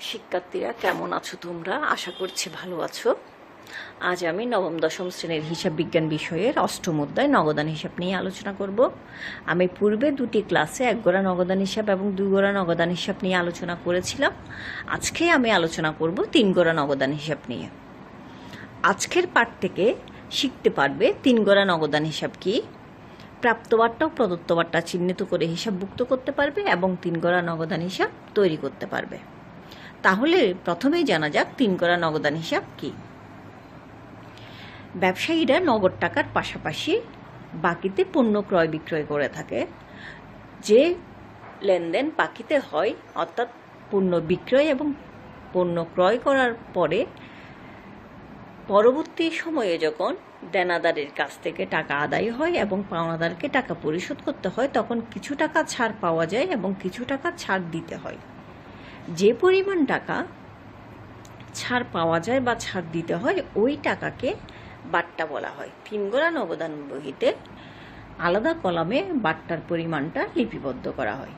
শিক্ষার্থীরা কেমন আছো তোমরা? আশা করছি ভালো আছো। আজ আমি নবম, দশম শ্রেণির হিসাব বিজ্ঞান বিষয়ের অষ্টম অধ্যায় নগদান হিসাব নিয়ে আলোচনা করব। আমি পূর্বে দুটি ক্লাসে এক গোড়া নগদান হিসাব এবং দুই গোড়া নগদান হিসাব নিয়ে আলোচনা করেছিলাম। আজকে আমি আলোচনা করব তিন গোড়া নগদান হিসাব নিয়ে। আজকের পাঠ থেকে শিখতে পারবে তিন গোড়া নগদান হিসাব কি? প্রাপ্তবার্তা ও প্রদত্তবার্তা চিহ্নিত করে হিসাবভুক্ত করতে পারবে এবং তিন গড়া নগদান হিসাব তৈরি করতে পারবে। তাহলে প্রথমেই জানা যাক তিন করা নগদান হিসাব কি। ব্যবসায়ীরা নগদ টাকার পাশাপাশি বাকিতে পণ্য ক্রয় বিক্রয় করে থাকে। যে লেনদেন বাকিতে হয়, অর্থাৎ পণ্য বিক্রয় এবং পণ্য ক্রয় করার পরে পরবর্তী সময়ে যখন দেনাদারের কাছ থেকে টাকা আদায় হয় এবং পাওনাদারকে টাকা পরিশোধ করতে হয়, তখন কিছু টাকা ছাড় পাওয়া যায় এবং কিছু টাকা ছাড় দিতে হয়। যে পরিমাণ টাকা ছাড় পাওয়া যায় বা ছাড় দিতে হয়, ওই টাকাকে বাট্টা বলা হয়। তিন গোড়া নবদান বহিতে আলাদা কলামে বাট্টার পরিমাণটা লিপিবদ্ধ করা হয়।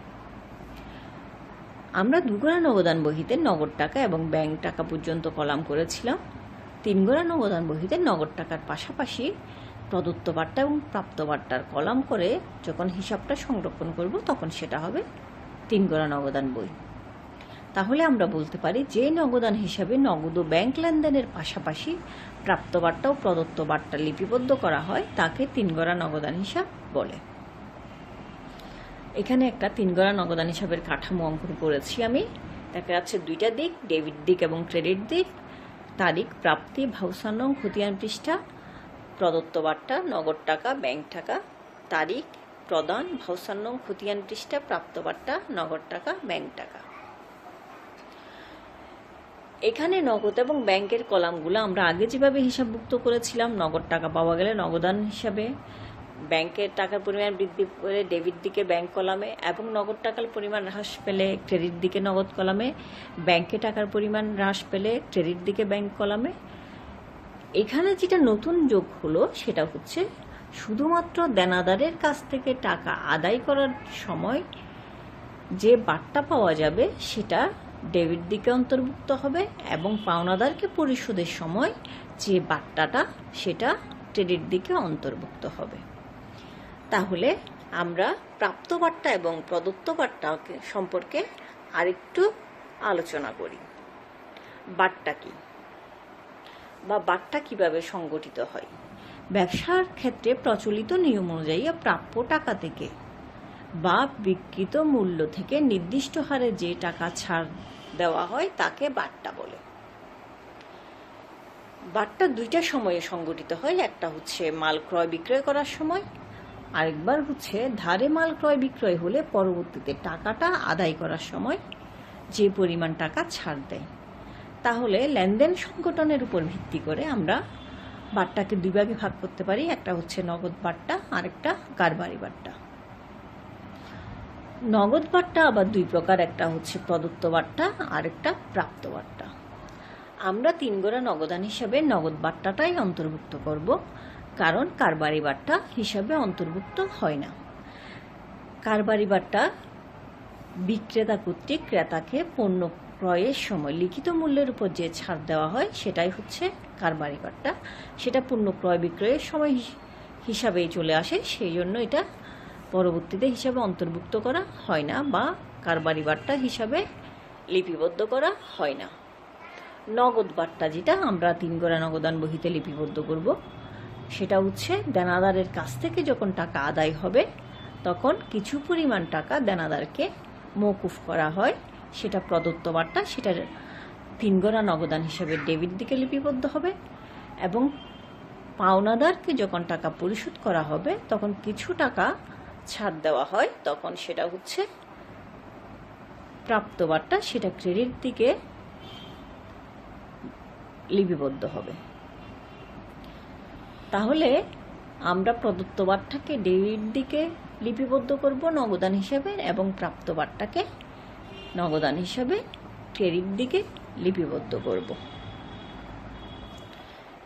আমরা দুগোড়া নগদান বহিতে নগদ টাকা এবং ব্যাংক টাকা পর্যন্ত কলাম করেছিলাম। তিন গোড়া নগদান বহিতে নগদ টাকার পাশাপাশি প্রদত্ত বার্তা এবং প্রাপ্ত বার্তার কলাম করে যখন হিসাবটা সংরক্ষণ করব, তখন সেটা হবে তিন গোড়া নগদান বই। তাহলে আমরা বলতে পারি যে নগদান হিসাবে নগদ ব্যাংক লেনদেনের পাশাপাশি প্রাপ্ত বার্তা ও প্রদত্ত বার্তা লিপিবদ্ধ করা হয়, তাকে তিন গড়া নগদান হিসাব বলে। এখানে একটা তিন গড়া নগদান হিসাবের কাঠামো অঙ্কন করেছি আমি। দেখা যাচ্ছে দুইটা দিক, ডেবিট দিক এবং ক্রেডিট দিক। তারিখ, প্রাপ্তি ভাউসানং খতিয়ান পৃষ্ঠা প্রদত্ত বার্তা নগদ টাকা, ব্যাংক টাকা, তারিখ, প্রদান ভাউসান্নং খতিয়ান পৃষ্ঠা প্রাপ্ত বার্তা নগদ টাকা, ব্যাংক টাকা। এখানে নগদ এবং ব্যাংকের কলামগুলো আমরা আগে যেভাবে হিসাবভুক্ত করেছিলাম, নগদ টাকা পাওয়া গেলে নগদান হিসাবে, ব্যাংকের টাকার পরিমাণ বৃদ্ধি পেলে ডেবিট দিকে ব্যাংক কলামে এবং নগদ টাকার পরিমাণ হ্রাস পেলে ক্রেডিট দিকে নগদ কলামে, ব্যাংকে টাকার পরিমাণ হ্রাস পেলে ক্রেডিট দিকে ব্যাংক কলামে। এখানে যেটা নতুন যোগ হলো সেটা হচ্ছে শুধুমাত্র দেনাদারের কাছ থেকে টাকা আদায় করার সময় যে বার্তা পাওয়া যাবে সেটা ডেবিট দিকে অন্তর্ভুক্ত হবে এবং পাওনাদারকে পরিশোধের সময় যে বার্তাটা, সেটা ক্রেডিট দিকে অন্তর্ভুক্ত হবে। তাহলে আমরা প্রাপ্ত বার্তা এবং প্রদত্ত বার্তা সম্পর্কে আরেকটু আলোচনা করি। বার্তা কি? বা বার্তা কীভাবে সংগঠিত হয়? ব্যবসার ক্ষেত্রে প্রচলিত নিয়ম অনুযায়ী প্রাপ্য টাকা থেকে বা বিকৃত মূল্য থেকে নির্দিষ্ট হারে যে টাকা ছাড় দেওয়া হয় তাকে বাট্টা বলে। বাট্টা দুইটা সময়ে সংগঠিত হয়, একটা হচ্ছে মাল ক্রয় বিক্রয় করার সময়, আরেকবার হচ্ছে ধারে মাল ক্রয় বিক্রয় হলে পরবর্তীতে টাকাটা আদায় করার সময় যে পরিমাণ টাকা ছাড় দেয়। তাহলে লেনদেন সংগঠনের উপর ভিত্তি করে আমরা বাট্টাকে দুই ভাগে ভাগ করতে পারি, একটা হচ্ছে নগদ বাট্টা, আরেকটা কারবারি বাট্টা। নগদ বার্তা, আবার দুই প্রকার, একটা হচ্ছে প্রদত্ত বার্তা আর একটা প্রাপ্ত বার্তা। আমরা তিন গোড়া নগদান হিসাবে নগদ বার্তাটাই অন্তর্ভুক্ত করব, কারণ কারবারি বার্তা হিসাবে অন্তর্ভুক্ত হয় না। কারবারি বার্তা বিক্রেতা কর্তৃক ক্রেতাকে পণ্য ক্রয়ের সময় লিখিত মূল্যের উপর যে ছাড় দেওয়া হয়, সেটাই হচ্ছে কারবারি বার্তা। সেটা পণ্য ক্রয় বিক্রয়ের সময় হিসাবেই চলে আসে, সেই জন্য এটা পরবর্তীতে হিসাবে অন্তর্ভুক্ত করা হয় না বা কারবারি বার্তা হিসাবে লিপিবদ্ধ করা হয় না। নগদ বার্তা যেটা আমরা তিন গোড়া নগদান বহিতে লিপিবদ্ধ করব, সেটা হচ্ছে দেনাদারের কাছ থেকে যখন টাকা আদায় হবে, তখন কিছু পরিমাণ টাকা দেনাদারকে মৌকুফ করা হয়। সেটা প্রদত্ত বার্তা, সেটার তিন গোড়া নগদান হিসাবে ডেবিট দিকে লিপিবদ্ধ হবে এবং পাওনাদারকে যখন টাকা পরিশোধ করা হবে, তখন কিছু টাকা ছাড় দেওয়া হয়, তখন সেটা হচ্ছে প্রাপ্ত বার্তা সেটা ক্রেডিট দিকে লিপিবদ্ধ হবে। তাহলে আমরা প্রদত্ত বার্তাকে ডেবিট দিকে লিপিবদ্ধ করব নগদান হিসাবে এবং প্রাপ্ত বার্তাকে নগদান হিসাবে ক্রেডিট দিকে লিপিবদ্ধ করব।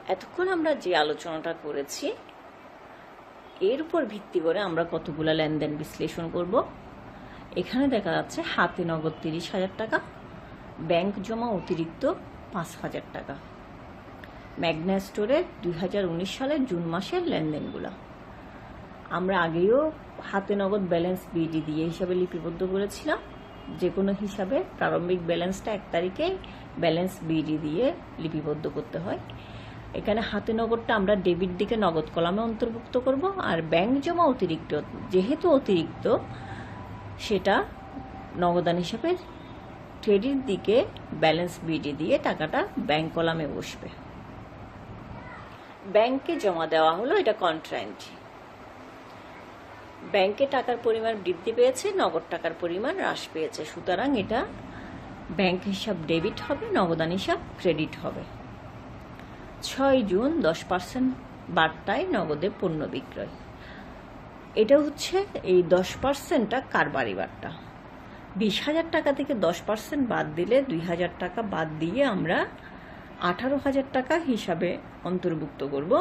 এতক্ষণ আমরা যে আলোচনাটা করেছি এর উপর ভিত্তি করে আমরা কতগুলো লেনদেন বিশ্লেষণ করব। এখানে দেখা যাচ্ছে হাতে নগদ তিরিশ হাজার টাকা, ব্যাংক জমা অতিরিক্ত পাঁচ হাজার টাকা। ম্যাগনা স্টোরের দুই হাজার উনিশ সালের জুন মাসের লেনদেনগুলো। আমরা আগেও হাতে নগদ ব্যালেন্স বিডি দিয়ে হিসাবে লিপিবদ্ধ করেছিলাম। যে কোনো হিসাবে প্রারম্ভিক ব্যালেন্সটা এক তারিখে ব্যালেন্স বিডি দিয়ে লিপিবদ্ধ করতে হয়। এখানে হাতে নগদটা আমরা ডেবিট দিকে নগদ কলামে অন্তর্ভুক্ত করব, আর ব্যাংক জমা অতিরিক্ত, যেহেতু অতিরিক্ত, সেটা নগদান হিসাবে ক্রেডিট দিকে ব্যালেন্স বিডি দিয়ে টাকাটা ব্যাংক কলামে বসবে। ব্যাংকে জমা দেওয়া হলো, এটা কন্ট্রান্ট ব্যাংকে টাকার পরিমাণ বৃদ্ধি পেয়েছে, নগদ টাকার পরিমাণ হ্রাস পেয়েছে, সুতরাং এটা ব্যাংক হিসাব ডেবিট হবে, নগদান হিসাব ক্রেডিট হবে। ছয় জুন দশ পার্সেন্ট বার্তায় নগদে পণ্য বিক্রয়। এটা হচ্ছে এই দশ পার্সেন্টটা কারবারি বার্তা। বিশ হাজার টাকা থেকে দশ পার্সেন্ট বাদ দিলে দুই হাজার টাকা বাদ দিয়ে আমরা আঠারো হাজার টাকা হিসাবে অন্তর্ভুক্ত করব।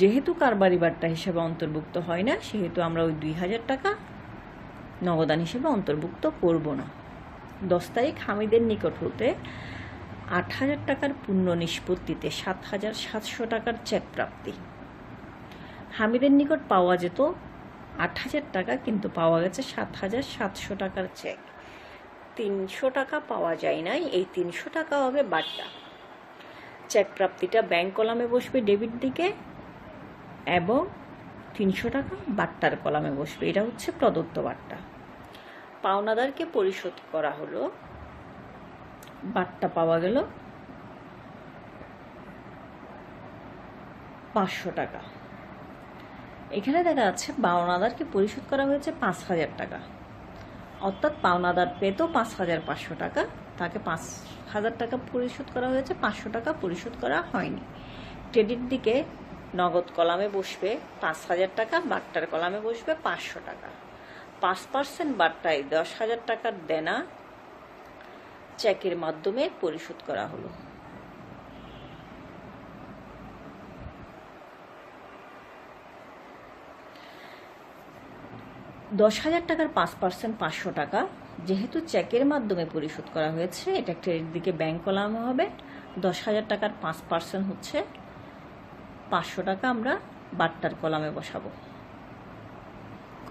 যেহেতু কারবারি বার্তা হিসাবে অন্তর্ভুক্ত হয় না, সেহেতু আমরা ওই দুই হাজার টাকা নগদান হিসেবে অন্তর্ভুক্ত করব না। দশ তারিখ হামিদের নিকট হতে আট হাজার টাকার পূর্ণ নিষ্পত্তিতে সাত হাজার সাতশো টাকার চেক প্রাপ্তি। হামিদের নিকট পাওয়া যেত আট হাজার টাকা, কিন্তু পাওয়া গেছে সাত হাজার সাতশো টাকার চেক। তিনশো টাকা পাওয়া যায় নাই, এই তিনশো টাকা হবে বার্তা চেক প্রাপ্তিটা ব্যাংক কলামে বসবে ডেবিট দিকে, এবং তিনশো টাকা বার্তার কলামে বসবে। এটা হচ্ছে প্রদত্ত বার্তা পাওনাদারকে পরিশোধ করা হলো বার্তা পাওয়া গেল। পাঁচশো টাকা। এখানে দেখা যাচ্ছে পাওনাদারকে পরিশোধ করা হয়েছে পাঁচ হাজার টাকা। অর্থাৎ পাওনাদার পেত পাঁচ হাজার পাঁচশো টাকা, তাকে পাঁচ হাজার টাকা পরিশোধ করা হয়েছে, পাঁচশো টাকা পরিশোধ করা হয়নি। ক্রেডিট দিকে নগদ কলামে বসবে, পাঁচ হাজার টাকা বার্তার কলামে বসবে পাঁচশো টাকা। পাঁচ পার্সেন্ট বার্তায় দশ হাজার টাকার দেনা চেকের মাধ্যমে পরিশোধ করা হলো। দশ হাজার টাকার পাঁচ পার্সেন্ট পাঁচশো টাকা, যেহেতু চেকের মাধ্যমে পরিশোধ করা হয়েছে, এটা ক্রেডিট দিকে ব্যাংক কলামে হবে। দশ হাজার টাকার পাঁচ পার্সেন্ট হচ্ছে পাঁচশো টাকা আমরা বার্তার কলামে বসাবো।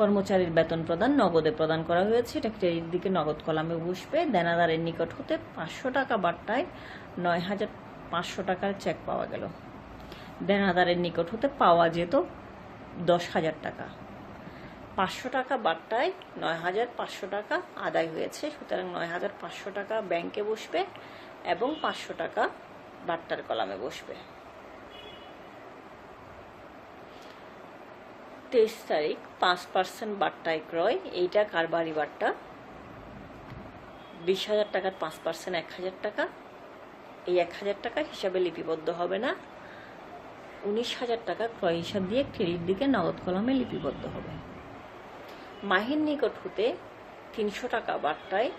কর্মচারীর বেতন প্রদান, নগদে প্রদান করা হয়েছে। এটা ক্রেডিট দিকে নগদ কলামে বসবে। দেনাদারের নিকট হতে পাঁচশো টাকা বার্তায় নয় হাজার পাঁচশো টাকার চেক পাওয়া গেল। দেনাদারের নিকট হতে পাওয়া যেত দশ হাজার টাকা। পাঁচশো টাকা বার্তায় নয় হাজার পাঁচশো টাকা আদায় হয়েছে। সুতরাং নয় হাজার পাঁচশো টাকা ব্যাংকে বসবে এবং পাঁচশো টাকা বার্তার কলামে বসবে। তেইশ তারিখ, পাঁচ পার্সেন্ট বার্তায় ক্রয়। এইটা কারবারি বার্তা বিশ হাজার টাকার পাঁচ পার্সেন্ট এক হাজার টাকা। এই এক হাজার টাকা হিসাবে লিপিবদ্ধ হবে না। উনিশ হাজার টাকা ক্রয় হিসাব দিয়ে ক্রেডিট দিকে নগদ কলমে লিপিবদ্ধ হবে। মাহির নিকট হতে তিনশো টাকা বার্তায়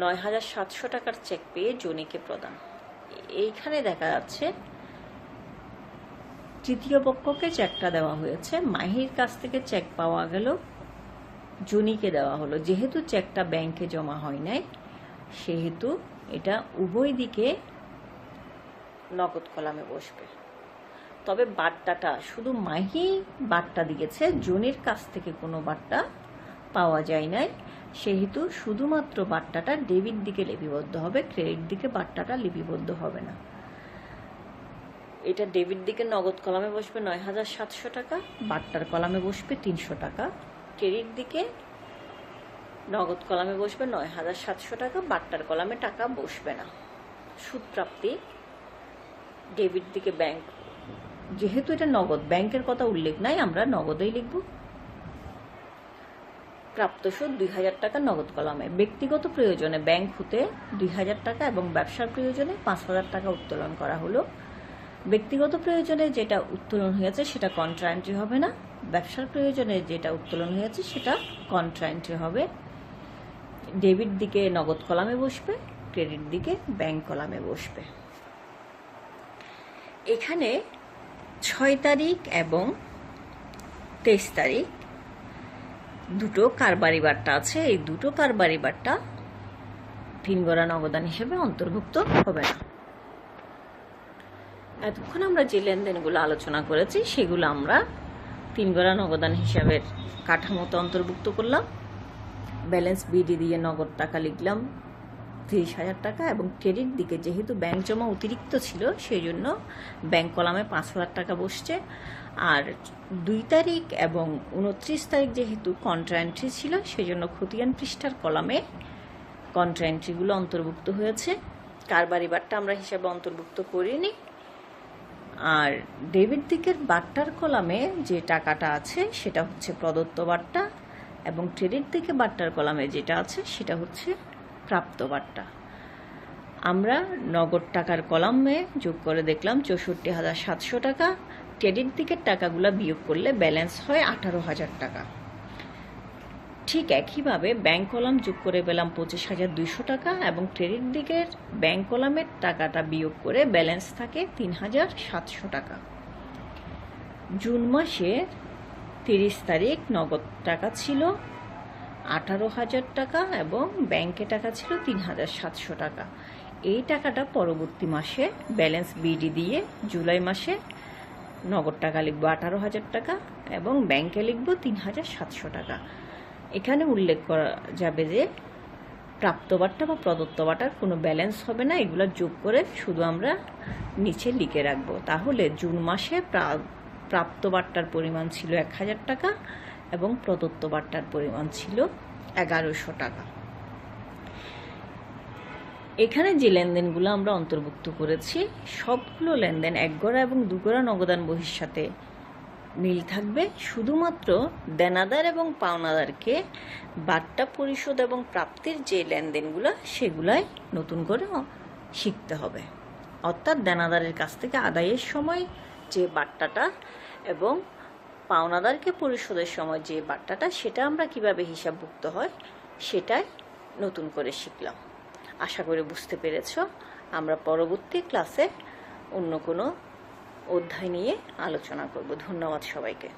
নয় হাজার সাতশো টাকার চেক পেয়ে জনিকে প্রদান। এইখানে দেখা যাচ্ছে তৃতীয় পক্ষকে চেকটা দেওয়া হয়েছে। মাহির কাছ থেকে চেক পাওয়া গেল, জুনিকে দেওয়া হলো। যেহেতু চেকটা ব্যাংকে জমা হয় নাই, সেহেতু এটা উভয় দিকে নগদ কলামে বসবে। তবে বার্তাটা, শুধু মাহি বার্তা দিয়েছে, জুনির কাছ থেকে কোনো বার্তা পাওয়া যায় নাই। সেহেতু শুধুমাত্র বার্তাটা ডেবিট দিকে লিপিবদ্ধ হবে, ক্রেডিট দিকে বার্তাটা লিপিবদ্ধ হবে না। এটা ডেবিট দিকে নগদ কলামে বসবে নয় হাজার সাতশো টাকা। বার্তার কলামে বসবে তিনশো টাকা। ক্রেডিট দিকে নগদ কলামে বসবে নয় হাজার সাতশো টাকা বার্তার কলামে টাকা বসবে না। সুদ প্রাপ্তি ডেবিট দিকে ব্যাংক যেহেতু এটা নগদ ব্যাংকের কথা উল্লেখ নাই আমরা নগদেই লিখব। প্রাপ্ত সুদ দুই হাজার টাকা নগদ কলামে। ব্যক্তিগত প্রয়োজনে ব্যাংক হতে দুই হাজার টাকা এবং ব্যবসার প্রয়োজনে পাঁচ হাজার টাকা উত্তোলন করা হলো। ব্যক্তিগত প্রয়োজনে যেটা উত্তোলন হয়েছে সেটা কন্ট্রা এন্ট্রি হবে না। ব্যবসার প্রয়োজনে যেটা উত্তোলন হয়েছে সেটা কন্ট্রা এন্ট্রি হবে। ডেবিট দিকে নগদ কলামে বসবে ক্রেডিট দিকে ব্যাংক কলামে বসবে। এখানে ছয় তারিখ এবং তেইশ তারিখ দুটো কারবারি বার্তা আছে। এই দুটো কারবারি বার্তা তিন গড়া নগদান হিসেবে অন্তর্ভুক্ত হবে না। এতক্ষণ আমরা যে লেনদেনগুলো আলোচনা করেছি, সেগুলো আমরা তিন গড়া নগদান হিসাবের কাঠামোতে অন্তর্ভুক্ত করলাম। ব্যালেন্স বিডি দিয়ে নগদ টাকা লিখলাম, তিরিশ হাজার টাকা এবং ক্রেডিট দিকে যেহেতু ব্যাংক জমা অতিরিক্ত ছিল, সেই জন্য ব্যাংক কলামে পাঁচ হাজার টাকা বসছে। আর দুই তারিখ এবং উনত্রিশ তারিখ যেহেতু কন্ট্রা এন্ট্রি ছিল সেই জন্য খতিয়ান পৃষ্ঠার কলামে কন্ট্রা এন্ট্রিগুলো অন্তর্ভুক্ত হয়েছে। কারবার এবারটা আমরা হিসাবে অন্তর্ভুক্ত করিনি। আর ডেবিট দিকের বাট্টার কলামে যে টাকাটা আছে, সেটা হচ্ছে প্রদত্ত বাট্টা, এবং ক্রেডিট দিকে বাট্টার কলামে যেটা আছে, সেটা হচ্ছে প্রাপ্ত বাট্টা। আমরা নগদ টাকার কলামে যোগ করে দেখলাম চৌষট্টি হাজার সাতশো টাকা। ক্রেডিট দিকের টাকাগুলো বিয়োগ করলে ব্যালেন্স হয় আঠারো হাজার টাকা। ঠিক একইভাবে ব্যাংক কলাম যোগ করে পেলাম পঁচিশ হাজার দুইশো টাকা এবং ক্রেডিট দিকের ব্যাংক কলামের টাকাটা বিয়োগ করে ব্যালেন্স থাকে তিন হাজার সাতশো টাকা। জুন মাসের তিরিশ তারিখ নগদ টাকা ছিল আঠারো হাজার টাকা এবং ব্যাংকে টাকা ছিল তিন হাজার সাতশো টাকা। এই টাকাটা পরবর্তী মাসে ব্যালেন্স বিডি দিয়ে জুলাই মাসে নগদ টাকা লিখব আঠারো হাজার টাকা এবং ব্যাংকে লিখব তিন হাজার সাতশো টাকা। এখানে উল্লেখ করা যাবে যে প্রাপ্ত বাট্টা বা প্রদত্ত বাটার কোনো ব্যালেন্স হবে না, এগুলো যোগ করে শুধু আমরা নিচে লিখে রাখব। তাহলে জুন মাসে প্রা- প্রাপ্ত বাট্টার পরিমাণ ছিল এক হাজার টাকা এবং প্রদত্ত বাট্টার পরিমাণ ছিল এগারোশো টাকা। এখানে যে লেনদেনগুলো আমরা অন্তর্ভুক্ত করেছি, সবগুলো লেনদেন এক গড়া এবং দুগড়া নগদান বহির সাথে মিল থাকবে শুধুমাত্র দেনাদার এবং পাওনাদারকে বাট্টা পরিশোধ এবং প্রাপ্তির যে লেনদেনগুলো, সেগুলাই নতুন করে শিখতে হবে। অর্থাৎ দেনাদারের কাছ থেকে আদায়ের সময় যে বাট্টাটা এবং পাওনাদারকে পরিশোধের সময় যে বাট্টাটা, সেটা আমরা কীভাবে হিসাবভুক্ত হয়, সেটাই নতুন করে শিখলাম। আশা করি বুঝতে পেরেছ। আমরা পরবর্তী ক্লাসে অন্য কোনো অধ্যায় নিয়ে আলোচনা করব। ধন্যবাদ সবাইকে।